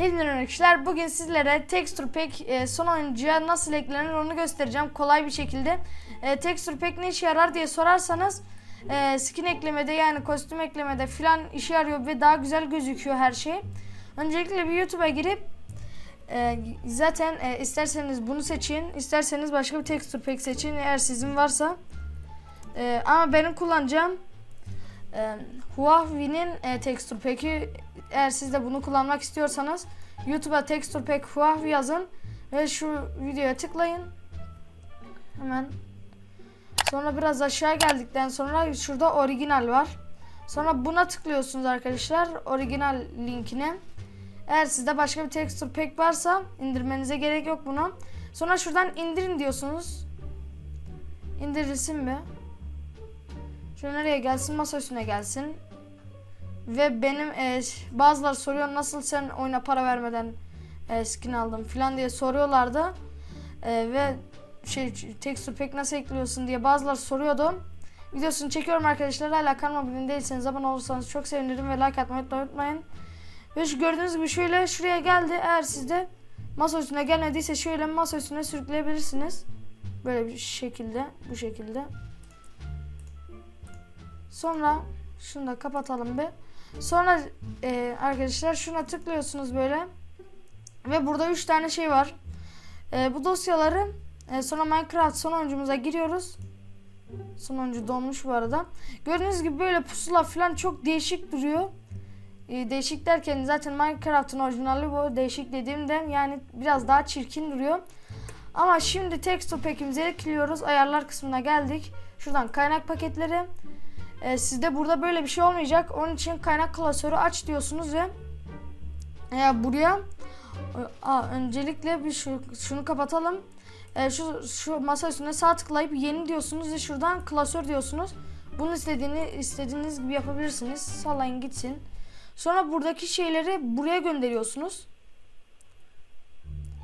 Hepinize arkadaşlar bugün sizlere Texture Pack e, son oyuncuya nasıl eklenir onu göstereceğim kolay bir şekilde. E, Texture Pack ne işe yarar diye sorarsanız e, skin eklemede yani kostüm eklemede filan işe yarıyor ve daha güzel gözüküyor her şey. Öncelikle bir YouTube'a girip e, zaten e, isterseniz bunu seçin isterseniz başka bir Texture Pack seçin eğer sizin varsa. E, ama benim kullanacağım e, Huawei'nin e, Texture Pack'i eğer siz de bunu kullanmak istiyorsanız YouTube'a Texture Pack Huawei yazın ve şu videoya tıklayın. Hemen. Sonra biraz aşağı geldikten sonra şurada orijinal var. Sonra buna tıklıyorsunuz arkadaşlar. Orijinal linkine. Eğer sizde başka bir texture pack varsa indirmenize gerek yok bunu. Sonra şuradan indirin diyorsunuz. İndirilsin mi? Şöyle nereye gelsin? Masa üstüne gelsin. Ve benim e, bazıları soruyor nasıl sen oyuna para vermeden e, skin aldın falan diye soruyorlardı. E, ve şey texture pack nasıl ekliyorsun diye bazıları soruyordu. Videosunu çekiyorum arkadaşlar. Hala kanalıma abone değilseniz abone olursanız çok sevinirim ve like atmayı unutmayın. Ve şu gördüğünüz gibi şöyle şuraya geldi. Eğer sizde masa üstüne gelmediyse şöyle masa üstüne sürükleyebilirsiniz. Böyle bir şekilde, bu şekilde. Sonra şunu da kapatalım bir. Sonra e, arkadaşlar şuna tıklıyorsunuz böyle. Ve burada 3 tane şey var. E, bu dosyaları e, sonra Minecraft son oyuncumuza giriyoruz. Son oyuncu donmuş bu arada. Gördüğünüz gibi böyle pusula falan çok değişik duruyor. E, değişik derken zaten Minecraft'ın orijinali bu. Değişik dediğimde yani biraz daha çirkin duruyor. Ama şimdi texture pack'imizi ekliyoruz. Ayarlar kısmına geldik. Şuradan kaynak paketleri. Ee, sizde burada böyle bir şey olmayacak. Onun için kaynak klasörü aç diyorsunuz ve e, buraya e, aa, öncelikle bir şu, şunu kapatalım. E, şu, şu masa üstüne sağ tıklayıp yeni diyorsunuz ve şuradan klasör diyorsunuz. Bunu istediğini istediğiniz gibi yapabilirsiniz. Sallayın gitsin. Sonra buradaki şeyleri buraya gönderiyorsunuz.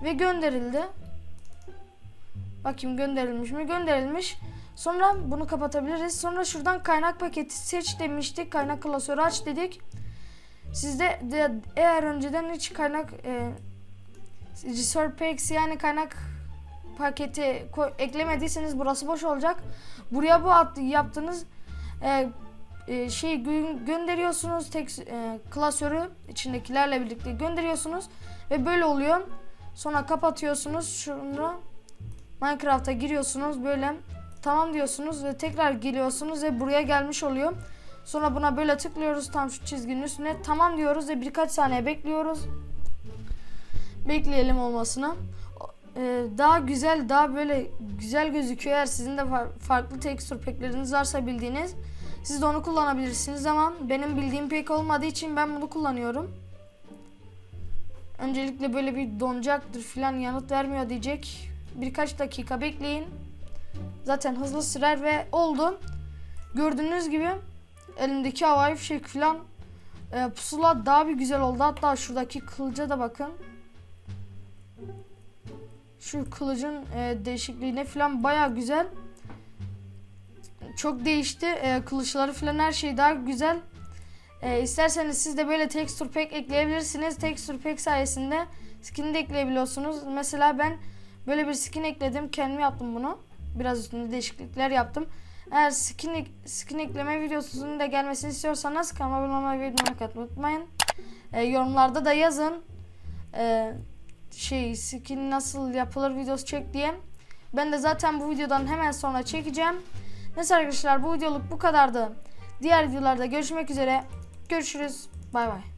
Ve gönderildi. Bakayım gönderilmiş mi? Gönderilmiş. Sonra bunu kapatabiliriz. Sonra şuradan kaynak paketi seç demiştik. Kaynak klasörü aç dedik. Sizde de eğer önceden hiç kaynak e, Resource Packs yani kaynak paketi eklemediyseniz burası boş olacak. Buraya bu at, yaptığınız e, e, şeyi gö- gönderiyorsunuz. Tek e, klasörü içindekilerle birlikte gönderiyorsunuz ve böyle oluyor. Sonra kapatıyorsunuz. Şunu Minecraft'a giriyorsunuz böyle tamam diyorsunuz ve tekrar geliyorsunuz ve buraya gelmiş oluyor. Sonra buna böyle tıklıyoruz tam şu çizginin üstüne tamam diyoruz ve birkaç saniye bekliyoruz. Bekleyelim olmasına. Ee, daha güzel daha böyle güzel gözüküyor eğer sizin de far- farklı texture pack'leriniz varsa bildiğiniz. Siz de onu kullanabilirsiniz ama benim bildiğim pek olmadığı için ben bunu kullanıyorum. Öncelikle böyle bir donacaktır filan yanıt vermiyor diyecek. Birkaç dakika bekleyin. Zaten hızlı sürer ve oldu. Gördüğünüz gibi elimdeki havai fişek filan e, pusula daha bir güzel oldu. Hatta şuradaki kılıca da bakın. Şu kılıcın e, değişikliğine filan baya güzel. Çok değişti. E, kılıçları filan her şey daha güzel. E, isterseniz siz de böyle texture pack ekleyebilirsiniz. Texture pack sayesinde skin de ekleyebiliyorsunuz. Mesela ben böyle bir skin ekledim. Kendim yaptım bunu. Biraz üstünde değişiklikler yaptım. Eğer skin, skin ekleme videosunun da gelmesini istiyorsanız kanalıma abone olmayı ve atmayı unutmayın. E, yorumlarda da yazın. E, şey skin nasıl yapılır videosu çek diye. Ben de zaten bu videodan hemen sonra çekeceğim. Neyse arkadaşlar bu videoluk bu kadardı. Diğer videolarda görüşmek üzere. Görüşürüz. Bay bay.